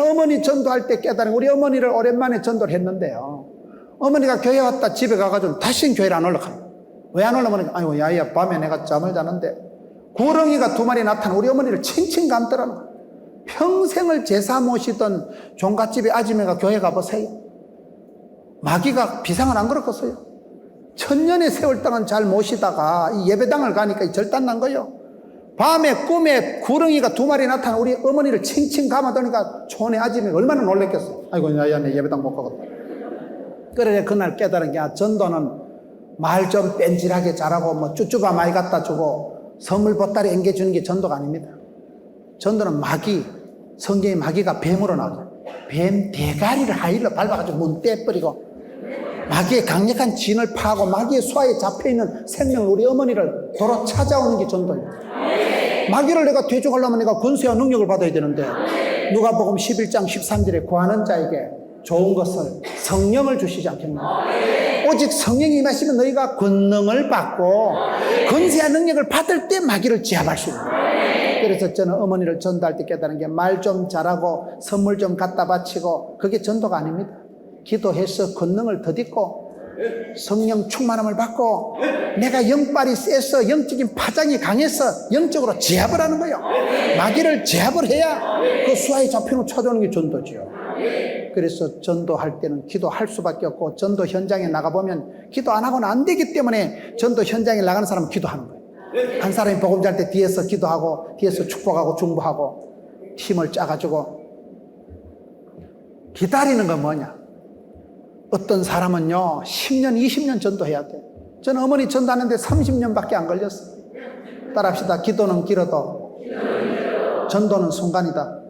어머니 전도할 때 깨달은 우리 어머니를 오랜만에 전도를 했는데요. 어머니가 교회 왔다 집에 가가지고 다시는 교회를 안 올라가. 왜안 올라가니까 아이고 야야 밤에 내가 잠을 자는데 구렁이가 두 마리 나타나 우리 어머니를 칭칭 감더라는 거예요. 평생을 제사 모시던 종갓집에 아줌마가 교회 가보세요. 마귀가 비상을 안 걸었겠어요. 천년의 세월 동안 잘 모시다가 이 예배당을 가니까 이 절단 난 거예요. 밤에 꿈에 구렁이가 두 마리 나타나 우리 어머니를 칭칭 감아더니까 촌의 아줌마가 얼마나 놀랬겠어요. 아이고, 야 야, 내 예배당 못 가겠다. 그래, 그날 깨달은 게, 아, 전도는 말 좀 뺀질하게 잘하고, 뭐, 쭈쭈바 많이 갖다 주고, 선물 보따리 앵겨주는 게 전도가 아닙니다. 전도는 마귀, 성경에 마귀가 뱀으로 나오죠. 뱀 대가리를 하일로 밟아가지고 문 떼버리고, 마귀의 강력한 진을 파고 마귀의 수하에 잡혀있는 생명 우리 어머니를 도로 찾아오는 게 전도입니다. 마귀를 내가 퇴적하려면 내가 권세와 능력을 받아야 되는데 누가복음 11장 13절에 구하는 자에게 좋은 것을 성령을 주시지 않겠나 오직 성령이 임하시면 너희가 권능을 받고 권세와 능력을 받을 때 마귀를 제압할 수 있는 거예요. 그래서 저는 어머니를 전도할 때 깨달은 게 말 좀 잘하고 선물 좀 갖다 바치고 그게 전도가 아닙니다. 기도해서 권능을 더딛고 성령 충만함을 받고 내가 영빨이 세서 영적인 파장이 강해서 영적으로 제압을 하는 거예요. 마귀를 제압을 해야 그 수하에 잡히는 찾아오는 게 전도지요. 그래서 전도할 때는 기도할 수밖에 없고 전도 현장에 나가보면 기도 안 하고는 안 되기 때문에 전도 현장에 나가는 사람은 기도하는 거예요. 한 사람이 복음 잘때 뒤에서 기도하고 뒤에서 축복하고 중보하고 팀을 짜가지고 기다리는 건 뭐냐? 어떤 사람은요, 10년, 20년 전도해야 돼. 저는 어머니 전도하는데 30년밖에 안 걸렸어요. 따라합시다. 기도는 길어도 전도는 순간이다.